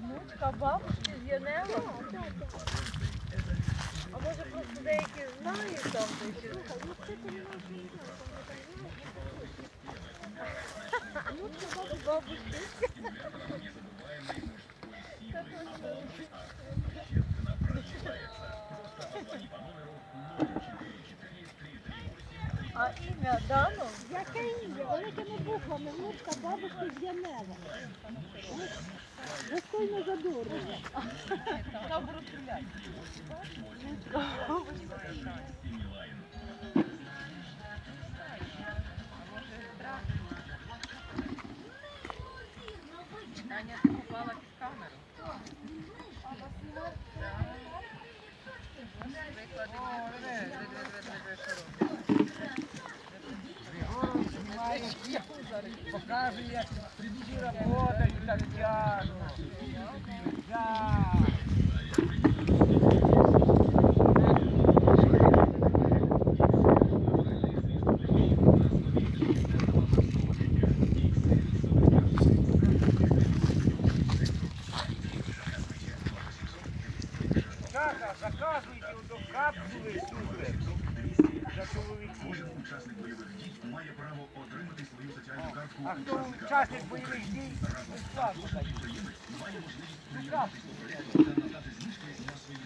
Внучка бабушки з Янела. А може просто деякі знають там де Внучка бабушки. Ім'я Дано? Яке ім'я? Великими буквами, внучка бабушки з Янева. Достойно задорого. Таня, ти попала під камеру. Покажи, як прибіги работать, так тяжко. Заказуйте до капсули супер. За чоловіків. А хто учасник бойових дій, безплатно дають. Ну, капсули.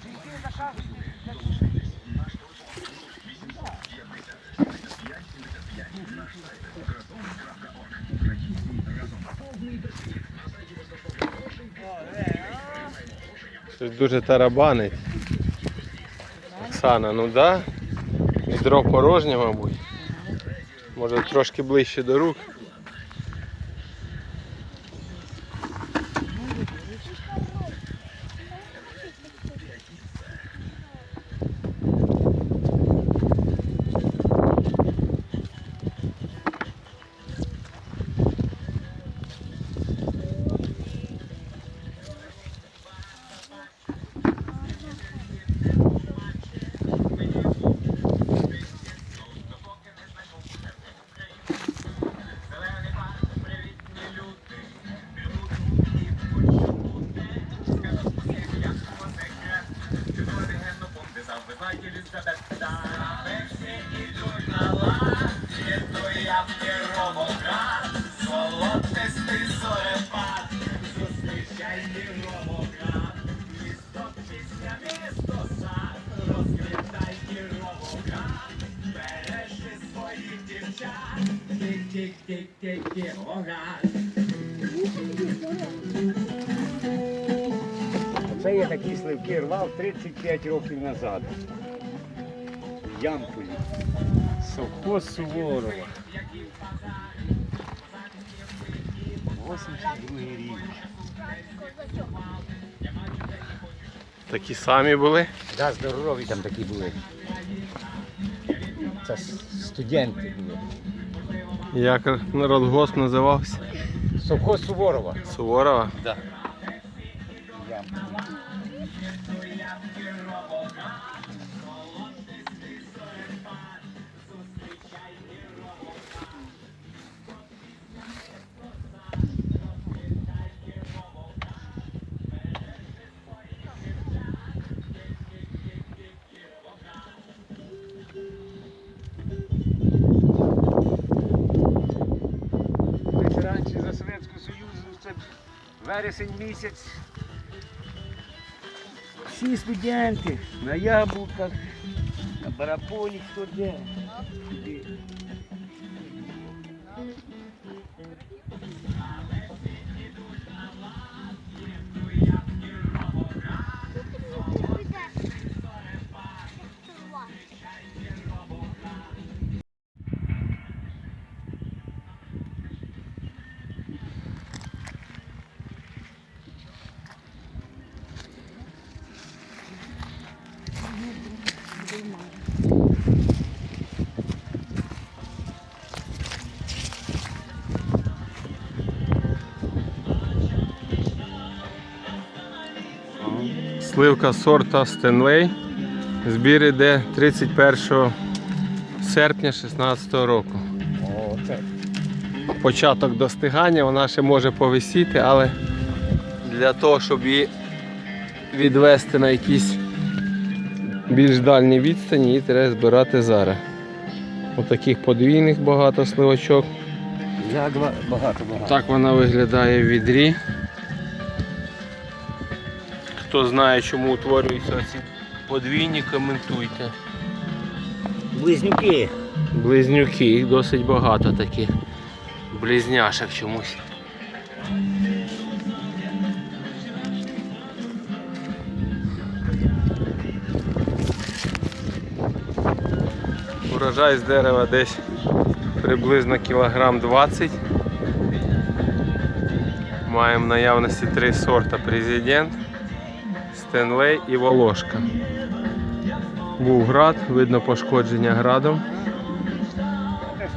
Тільки заказуйте для чоловіків. Щось дуже тарабанить. Оксана, ну да? Відро порожнє, мабуть. Може трошки ближче до рук. Це я такі сливки рвав 35 років назад. Ямкою. Совхоз Суворова. 82 рік. Такі самі були. Да, здорові там такі були. Це студенти були. Як народгосп називався? Совхоз Суворова. Суворова. Да. Вересень місяць. Всі студенти на яблуках, на барабоні, хто де. Сливка сорта Стенлей. Збір іде 31 серпня 2016 року. Початок достигання, вона ще може повисіти, але для того, щоб її відвести на якісь більш дальні відстані, її треба збирати зараз. Отаких подвійних багато сливочок. Як багато багато. Так вона виглядає в відрі. Хто знає, чому утворюються ці подвійні, коментуйте. Близнюки. Близнюки, їх досить багато таких. Близняшок чомусь. Урожай з дерева десь приблизно кілограм 20. Маємо наявності три сорта президент, Стенлей і Волошка. Був град, видно пошкодження градом.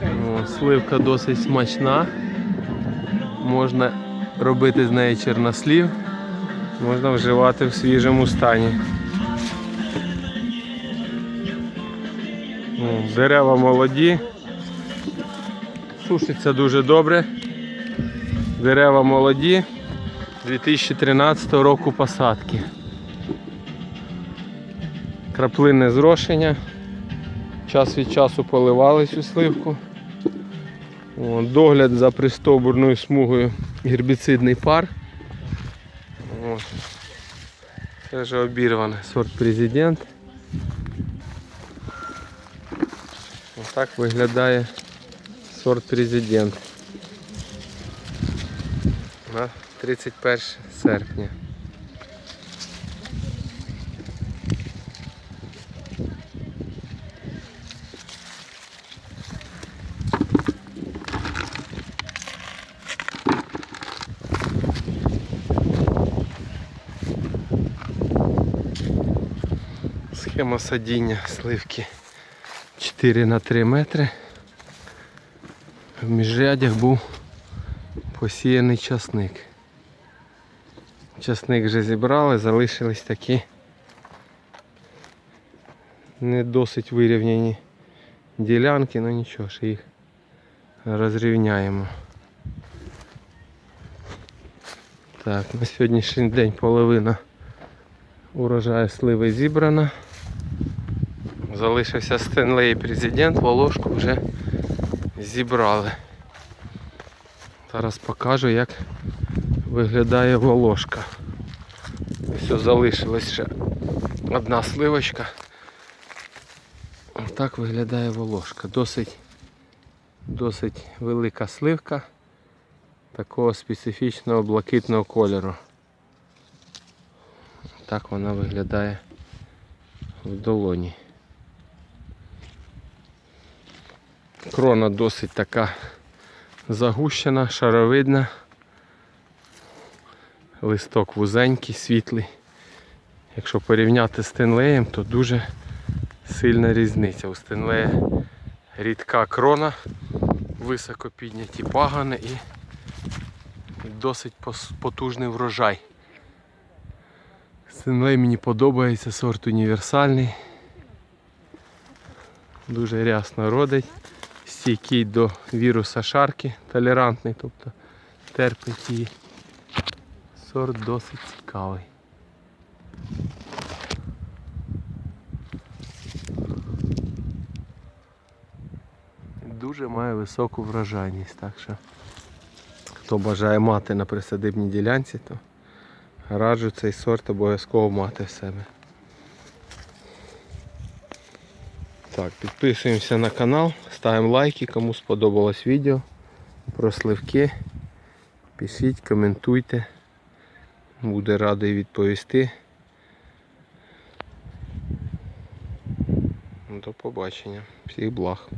О, сливка досить смачна. Можна робити з неї чернослів, можна вживати в свіжому стані. О, Дерева молоді. Сушиться дуже добре. Дерева молоді 2013 року посадки. Краплинне зрошення. Час від часу поливали цю сливку. О, догляд за пристовбурною смугою гербіцидний пар. О, Це вже обірване сорт президент. Отак виглядає сорт президент на 31 серпня. Схема садіння сливки 4 на 3 метри. В міжрядях був посіяний часник. Часник вже зібрали, залишились такі не досить вирівняні ділянки, ну нічого, ще їх розрівняємо. Так, на сьогоднішній день половина урожаю сливи зібрана. Залишився Стенлей президент, волошку вже зібрали. Зараз покажу, як виглядає волошка. Ось залишилась ще одна сливочка. Так виглядає волошка. Досить, досить велика сливка такого специфічного блакитного кольору. Так вона виглядає в долоні. Крона досить така загущена, шаровидна. Листок вузенький, світлий. Якщо порівняти з Стенлеєм, то дуже сильна різниця. У Стенлея рідка крона, високо підняті пагани і досить потужний врожай. Стенлей мені подобається, сорт універсальний. Дуже рясно родить, стійкий до віруса шарки, толерантний, тобто терпить її. Сорт досить цікавий. Дуже має високу врожайність, так що хто бажає мати на присадибній ділянці, то раджу цей сорт обов'язково мати в себе. Так, підписуємося на канал, ставимо лайки, кому сподобалось відео про сливки. Пишіть, коментуйте. Буде радий відповісти. До побачення. Всіх благ.